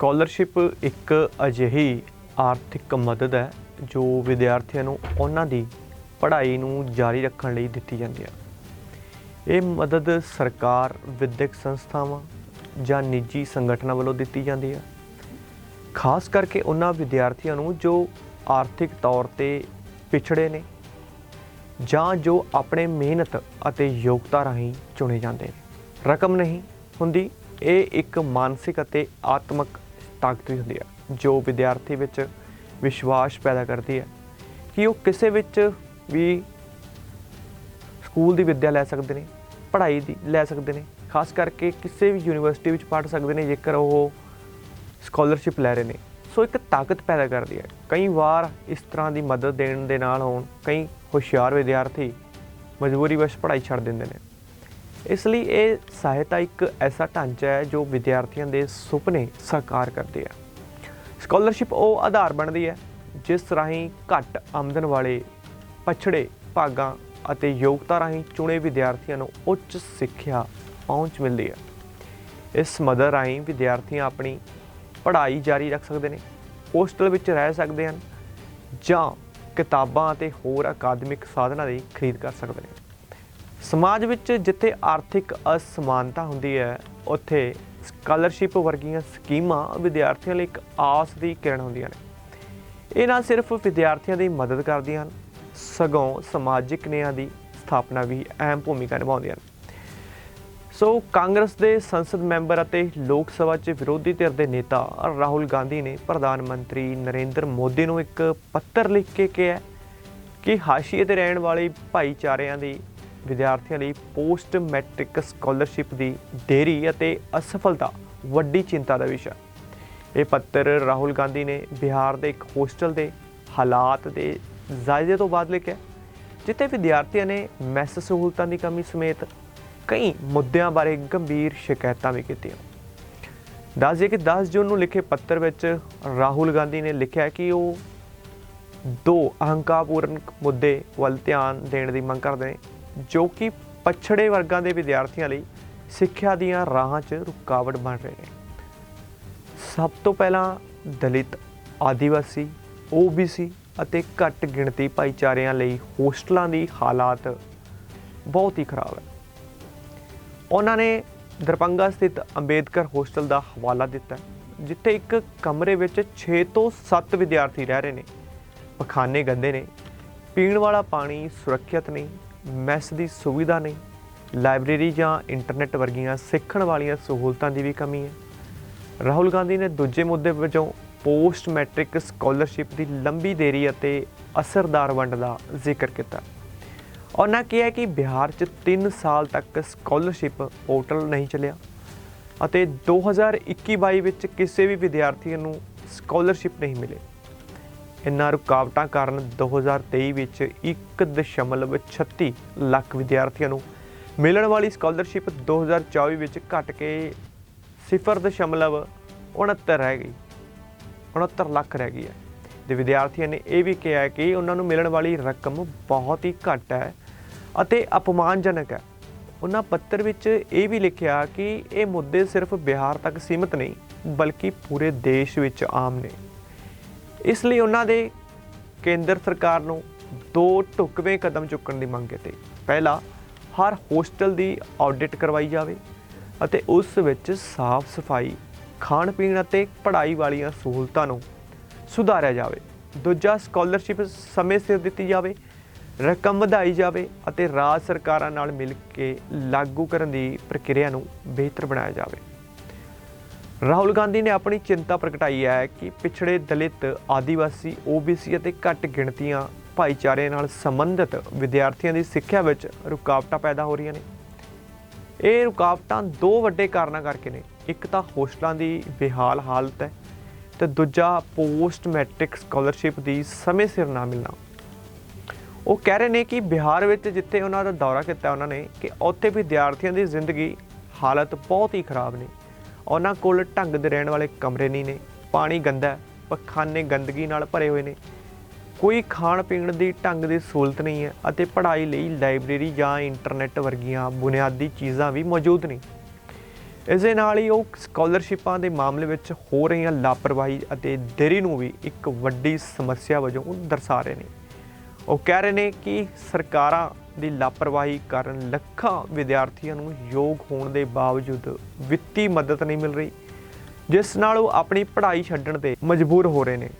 Scholarship ਇੱਕ ਅਜਿਹੀ ਆਰਥਿਕ ਮਦਦ ਹੈ ਜੋ ਵਿਦਿਆਰਥੀਆਂ ਨੂੰ ਉਹਨਾਂ ਦੀ ਪੜ੍ਹਾਈ ਨੂੰ ਜਾਰੀ ਰੱਖਣ ਲਈ ਦਿੱਤੀ ਜਾਂਦੀ ਹੈ। ਇਹ ਮਦਦ ਸਰਕਾਰ, ਵਿਦਿਅਕ ਸੰਸਥਾਵਾਂ ਜਾਂ ਨਿੱਜੀ ਸੰਗਠਨਾਂ ਵੱਲੋਂ ਦਿੱਤੀ ਜਾਂਦੀ ਹੈ। ਖਾਸ ਕਰਕੇ ਉਹਨਾਂ ਵਿਦਿਆਰਥੀਆਂ ਨੂੰ ਜੋ ਆਰਥਿਕ ਤੌਰ ਤੇ ਪਿਛੜੇ ਨੇ ਜਾਂ ਜੋ ਆਪਣੇ ਮਿਹਨਤ ਅਤੇ ਯੋਗਤਾ ਰਾਹੀਂ ਚੁਣੇ ਜਾਂਦੇ ਨੇ। ਰਕਮ ਨਹੀਂ ਹੁੰਦੀ, ਇਹ ਇੱਕ ਮਾਨਸਿਕ ਅਤੇ ਆਤਮਿਕ ਤਾਕਤ ਵੀ ਹੁੰਦੀ ਹੈ, ਜੋ ਵਿਦਿਆਰਥੀ ਵਿੱਚ ਵਿਸ਼ਵਾਸ ਪੈਦਾ ਕਰਦੀ ਹੈ ਕਿ ਉਹ ਕਿਸੇ ਵਿੱਚ ਵੀ ਸਕੂਲ ਦੀ ਵਿੱਦਿਆ ਲੈ ਸਕਦੇ ਨੇ, ਪੜ੍ਹਾਈ ਦੀ ਲੈ ਸਕਦੇ ਨੇ, ਖਾਸ ਕਰਕੇ ਕਿਸੇ ਵੀ ਯੂਨੀਵਰਸਿਟੀ ਵਿੱਚ ਪੜ੍ਹ ਸਕਦੇ ਨੇ, ਜੇਕਰ ਉਹ ਸਕਾਲਰਸ਼ਿਪ ਲੈ ਰਹੇ ਨੇ। ਸੋ ਇੱਕ ਤਾਕਤ ਪੈਦਾ ਕਰਦੀ ਹੈ। ਕਈ ਵਾਰ ਇਸ ਤਰ੍ਹਾਂ ਦੀ ਮਦਦ ਦੇਣ ਦੇ ਨਾਲ ਹੋਣ, ਕਈ ਹੁਸ਼ਿਆਰ ਵਿਦਿਆਰਥੀ ਮਜਬੂਰੀ ਵਸ਼ ਪੜ੍ਹਾਈ ਛੱਡ ਦਿੰਦੇ ਨੇ। ਇਸ ਲਈ ਇਹ ਸਹਾਇਤਾ ਇੱਕ ਐਸਾ ਢਾਂਚਾ ਹੈ ਜੋ ਵਿਦਿਆਰਥੀਆਂ ਦੇ ਸੁਪਨੇ ਸਾਕਾਰ ਕਰਦੀ ਹੈ ਸਕਾਲਰਸ਼ਿਪ ਉਹ ਆਧਾਰ ਬਣਦੀ ਹੈ, ਜਿਸ ਰਾਹੀਂ ਘੱਟ ਆਮਦਨ ਵਾਲੇ ਪਛੜੇ ਭਾਗਾਂ ਅਤੇ ਯੋਗਤਾ ਰਾਹੀਂ ਚੁਣੇ ਵਿਦਿਆਰਥੀਆਂ ਨੂੰ ਉੱਚ ਸਿੱਖਿਆ ਪਹੁੰਚ ਮਿਲਦੀ ਹੈ। ਇਸ ਮਦਦ ਰਾਹੀਂ ਵਿਦਿਆਰਥੀਆਂ ਆਪਣੀ ਪੜ੍ਹਾਈ ਜਾਰੀ ਰੱਖ ਸਕਦੇ ਨੇ, ਹੋਸਟਲ ਵਿੱਚ ਰਹਿ ਸਕਦੇ ਹਨ ਜਾਂ ਕਿਤਾਬਾਂ ਅਤੇ ਹੋਰ ਅਕਾਦਮਿਕ ਸਾਧਨਾਂ ਦੀ ਖਰੀਦ ਕਰ ਸਕਦੇ ਨੇ। ਸਮਾਜ ਵਿੱਚ ਜਿੱਥੇ ਆਰਥਿਕ ਅਸਮਾਨਤਾ ਹੁੰਦੀ ਹੈ, ਉੱਥੇ ਸਕਾਲਰਸ਼ਿਪ ਵਰਗੀਆਂ ਸਕੀਮਾਂ ਵਿਦਿਆਰਥੀਆਂ ਲਈ ਇੱਕ ਆਸ ਦੀ ਕਿਰਨ ਹੁੰਦੀਆਂ ਨੇ। ਇਹ ਨਾ ਸਿਰਫ ਵਿਦਿਆਰਥੀਆਂ ਦੀ ਮਦਦ ਕਰਦੀਆਂ ਹਨ, ਸਗੋਂ ਸਮਾਜਿਕ ਨਿਆਂ ਦੀ ਸਥਾਪਨਾ ਵੀ ਅਹਿਮ ਭੂਮਿਕਾ ਨਿਭਾਉਂਦੀਆਂ ਹਨ ਸੋ ਕਾਂਗਰਸ ਦੇ ਸੰਸਦ ਮੈਂਬਰ ਅਤੇ ਲੋਕ ਸਭਾ 'ਚ ਵਿਰੋਧੀ ਧਿਰ ਦੇ ਨੇਤਾ ਰਾਹੁਲ ਗਾਂਧੀ ਨੇ ਪ੍ਰਧਾਨ ਮੰਤਰੀ ਨਰਿੰਦਰ ਮੋਦੀ ਨੂੰ ਇੱਕ ਪੱਤਰ ਲਿਖ ਕੇ ਕਿਹਾ ਕਿ ਹਾਸ਼ੀਏ ਤੇ ਰਹਿਣ ਵਾਲੇ ਭਾਈਚਾਰਿਆਂ ਦੀ ਵਿਦਿਆਰਥੀਆਂ ਲਈ ਪੋਸਟ ਮੈਟ੍ਰਿਕ ਸਕਾਲਰਸ਼ਿਪ ਦੀ ਦੇਰੀ ਅਤੇ ਅਸਫਲਤਾ ਵੱਡੀ ਚਿੰਤਾ ਦਾ ਵਿਸ਼ਾ। ਇਹ ਪੱਤਰ ਰਾਹੁਲ ਗਾਂਧੀ ਨੇ ਬਿਹਾਰ ਦੇ ਇੱਕ ਹੋਸਟਲ ਦੇ ਹਾਲਾਤ ਦੇ ਜਾਇਜ਼ੇ ਤੋਂ ਬਾਅਦ ਲਿਖਿਆ, ਜਿੱਥੇ ਵਿਦਿਆਰਥੀਆਂ ਨੇ ਮੈਸ ਸਹੂਲਤਾਂ ਦੀ ਕਮੀ ਸਮੇਤ ਕਈ ਮੁੱਦਿਆਂ ਬਾਰੇ ਗੰਭੀਰ ਸ਼ਿਕਾਇਤਾਂ ਵੀ ਕੀਤੀਆਂ। ਦੱਸਦੇ ਕਿ 10 ਜੂਨ ਨੂੰ ਲਿਖੇ ਪੱਤਰ ਵਿੱਚ ਰਾਹੁਲ ਗਾਂਧੀ ਨੇ ਲਿਖਿਆ ਕਿ ਉਹ ਦੋ ਅਹੰਕਾਰਪੂਰਨ ਮੁੱਦੇ ਵੱਲ ਧਿਆਨ ਦੇਣ ਦੀ ਮੰਗ ਕਰਦੇ ਨੇ। ਜੋ ਕਿ ਪਛੜੇ ਵਰਗਾਂ ਦੇ ਵਿਦਿਆਰਥੀਆਂ ਲਈ ਸਿੱਖਿਆ ਦੀਆਂ ਰਾਹਾਂ 'ਚ ਰੁਕਾਵਟ ਬਣ ਰਹੇ ਨੇ। ਸਭ ਤੋਂ ਪਹਿਲਾਂ ਦਲਿਤ, ਆਦੀਵਾਸੀ ਓਬੀਸੀ ਅਤੇ ਘੱਟ ਗਿਣਤੀ ਭਾਈਚਾਰਿਆਂ ਲਈ ਹੋਸਟਲਾਂ ਦੀ ਹਾਲਾਤ ਬਹੁਤ ਹੀ ਖਰਾਬ ਹੈ। ਉਹਨਾਂ ਨੇ ਦਰਪੰਗਾ ਸਥਿਤ ਅੰਬੇਦਕਰ ਹੋਸਟਲ ਦਾ ਹਵਾਲਾ ਦਿੱਤਾ, ਜਿੱਥੇ ਇੱਕ ਕਮਰੇ ਵਿੱਚ 6 ਤੋਂ 7 ਵਿਦਿਆਰਥੀ ਰਹਿ ਰਹੇ ਨੇ। ਪਖਾਨੇ ਗੰਦੇ ਨੇ, ਪੀਣ ਵਾਲਾ ਪਾਣੀ ਸੁਰੱਖਿਅਤ ਨਹੀਂ ਮੈਸ ਦੀ ਸੁਵਿਧਾ ਨਹੀਂ, ਲਾਇਬ੍ਰੇਰੀ ਜਾਂ ਇੰਟਰਨੈਟ ਵਰਗੀਆਂ ਸਿੱਖਣ ਵਾਲੀਆਂ ਸਹੂਲਤਾਂ ਦੀ ਵੀ ਕਮੀ ਹੈ। ਰਾਹੁਲ ਗਾਂਧੀ ਨੇ ਦੂਜੇ ਮੁੱਦੇ ਵਜੋਂ ਪੋਸਟ ਮੈਟ੍ਰਿਕ ਸਕਾਲਰਸ਼ਿਪ ਦੀ ਲੰਬੀ ਦੇਰੀ ਅਤੇ ਅਸਰਦਾਰ ਵੰਡ ਦਾ ਜ਼ਿਕਰ ਕੀਤਾ। ਉਹਨਾਂ ਕਿਹਾ ਕਿ ਬਿਹਾਰ 'ਚ 3 ਸਾਲ ਤੱਕ ਸਕਾਲਰਸ਼ਿਪ ਪੋਰਟਲ ਨਹੀਂ ਚੱਲਿਆ ਅਤੇ 2021-22 ਵਿੱਚ ਕਿਸੇ ਵੀ ਵਿਦਿਆਰਥੀ ਨੂੰ ਸਕਾਲਰਸ਼ਿਪ ਨਹੀਂ ਮਿਲੇ। ਇਨ੍ਹਾਂ ਰੁਕਾਵਟਾਂ ਕਾਰਨ 2023 ਵਿੱਚ 1.36 ਲੱਖ ਵਿਦਿਆਰਥੀਆਂ ਨੂੰ ਮਿਲਣ ਵਾਲੀ ਸਕਾਲਰਸ਼ਿਪ 2024 ਵਿੱਚ ਘਟ ਕੇ 0.69 ਰਹਿ ਗਈ 69 ਲੱਖ ਰਹਿ ਗਈ ਹੈ। ਤੇ ਵਿਦਿਆਰਥੀਆਂ ਨੇ ਇਹ ਵੀ ਕਿਹਾ ਕਿ ਉਹਨਾਂ ਨੂੰ ਮਿਲਣ ਵਾਲੀ ਰਕਮ ਬਹੁਤ ਹੀ ਘੱਟ ਹੈ ਅਤੇ ਅਪਮਾਨਜਨਕ ਹੈ। ਉਹਨਾਂ ਪੱਤਰ ਵਿੱਚ ਇਹ ਵੀ ਲਿਖਿਆ ਕਿ ਇਹ ਮੁੱਦੇ ਸਿਰਫ ਬਿਹਾਰ ਤੱਕ ਸੀਮਿਤ ਨਹੀਂ, ਬਲਕਿ ਪੂਰੇ ਦੇਸ਼ ਵਿੱਚ ਆਮ ਨੇ। ਇਸ ਲਈ ਉਹਨਾਂ ਦੇ ਕੇਂਦਰ ਸਰਕਾਰ ਨੂੰ ਦੋ ਢੁਕਵੇਂ ਕਦਮ ਚੁੱਕਣ ਦੀ ਮੰਗ ਕੀਤੀ। ਪਹਿਲਾ, ਹਰ ਹੋਸਟਲ ਦੀ ਆਡਿਟ ਕਰਵਾਈ ਜਾਵੇ ਅਤੇ ਉਸ ਵਿੱਚ ਸਾਫ਼ ਸਫ਼ਾਈ, ਖਾਣ ਪੀਣ ਅਤੇ ਪੜ੍ਹਾਈ ਵਾਲੀਆਂ ਸਹੂਲਤਾਂ ਨੂੰ ਸੁਧਾਰਿਆ ਜਾਵੇ। ਦੂਜਾ, ਸਕਾਲਰਸ਼ਿਪ ਸਮੇਂ ਸਿਰ ਦਿੱਤੀ ਜਾਵੇ, ਰਕਮ ਵਧਾਈ ਜਾਵੇ ਅਤੇ ਰਾਜ ਸਰਕਾਰਾਂ ਨਾਲ ਮਿਲ ਕੇ ਲਾਗੂ ਕਰਨ ਦੀ ਪ੍ਰਕਿਰਿਆ ਨੂੰ ਬਿਹਤਰ ਬਣਾਇਆ ਜਾਵੇ। ਰਾਹੁਲ ਗਾਂਧੀ ਨੇ ਆਪਣੀ ਚਿੰਤਾ ਪ੍ਰਗਟਾਈ ਹੈ ਕਿ ਪਿਛੜੇ ਦਲਿਤ, ਆਦੀਵਾਸੀ ਓਬੀਸੀ ਅਤੇ ਘੱਟ ਗਿਣਤੀਆਂ ਭਾਈਚਾਰੇ ਨਾਲ ਸੰਬੰਧਿਤ ਵਿਦਿਆਰਥੀਆਂ ਦੀ ਸਿੱਖਿਆ ਵਿੱਚ ਰੁਕਾਵਟਾਂ ਪੈਦਾ ਹੋ ਰਹੀਆਂ ਨੇ। ਇਹ ਰੁਕਾਵਟਾਂ ਦੋ ਵੱਡੇ ਕਾਰਨਾਂ ਕਰਕੇ ਨੇ। ਇੱਕ ਤਾਂ ਹੋਸਟਲਾਂ ਦੀ ਬੇਹਾਲ ਹਾਲਤ ਹੈ ਤੇ ਦੂਜਾ ਪੋਸਟ ਮੈਟ੍ਰਿਕ ਸਕਾਲਰਸ਼ਿਪ ਦੀ ਸਮੇਂ ਸਿਰ ਨਾ ਮਿਲਣਾ। ਉਹ ਕਹਿ ਰਹੇ ਨੇ ਕਿ ਬਿਹਾਰ ਵਿੱਚ ਜਿੱਥੇ ਉਹਨਾਂ ਦਾ ਦੌਰਾ ਕੀਤਾ ਉਹਨਾਂ ਨੇ ਕਿ ਉੱਥੇ ਵਿਦਿਆਰਥੀਆਂ ਦੀ ਜ਼ਿੰਦਗੀ ਹਾਲਤ ਬਹੁਤ ਹੀ ਖਰਾਬ ਨੇ। ਉਹਨਾਂ ਕੋਲ ਢੰਗ ਦੇ ਰਹਿਣ ਵਾਲੇ ਕਮਰੇ ਨਹੀਂ ਨੇ, ਪਾਣੀ ਗੰਦਾ ਪਖਾਨੇ ਗੰਦਗੀ ਨਾਲ ਭਰੇ ਹੋਏ ਨੇ। ਕੋਈ ਖਾਣ ਪੀਣ ਦੀ ਢੰਗ ਦੀ ਸਹੂਲਤ ਨਹੀਂ ਹੈ ਅਤੇ ਪੜ੍ਹਾਈ ਲਈ ਲਾਇਬ੍ਰੇਰੀ ਜਾਂ ਇੰਟਰਨੈਟ ਵਰਗੀਆਂ ਬੁਨਿਆਦੀ ਚੀਜ਼ਾਂ ਵੀ ਮੌਜੂਦ ਨਹੀਂ ਇਸ ਦੇ ਨਾਲ ਹੀ ਉਹ ਸਕਾਲਰਸ਼ਿਪਾਂ ਦੇ ਮਾਮਲੇ ਵਿੱਚ ਹੋ ਰਹੀਆਂ ਲਾਪਰਵਾਹੀ ਅਤੇ ਦੇਰੀ ਨੂੰ ਵੀ ਇੱਕ ਵੱਡੀ ਸਮੱਸਿਆ ਵਜੋਂ ਦਰਸਾ ਰਹੇ ਨੇ। ਉਹ ਕਹਿ ਰਹੇ ਨੇ ਕਿ ਸਰਕਾਰਾਂ ਦੀ ਲਾਪਰਵਾਹੀ ਕਾਰਨ ਲੱਖਾਂ ਵਿਦਿਆਰਥੀਆਂ ਨੂੰ ਯੋਗ ਹੋਣ ਦੇ ਬਾਵਜੂਦ ਵਿੱਤੀ ਮਦਦ ਨਹੀਂ ਮਿਲ ਰਹੀ, ਜਿਸ ਨਾਲ ਉਹ ਆਪਣੀ ਪੜ੍ਹਾਈ ਛੱਡਣ ਤੇ ਮਜਬੂਰ ਹੋ ਰਹੇ ਨੇ।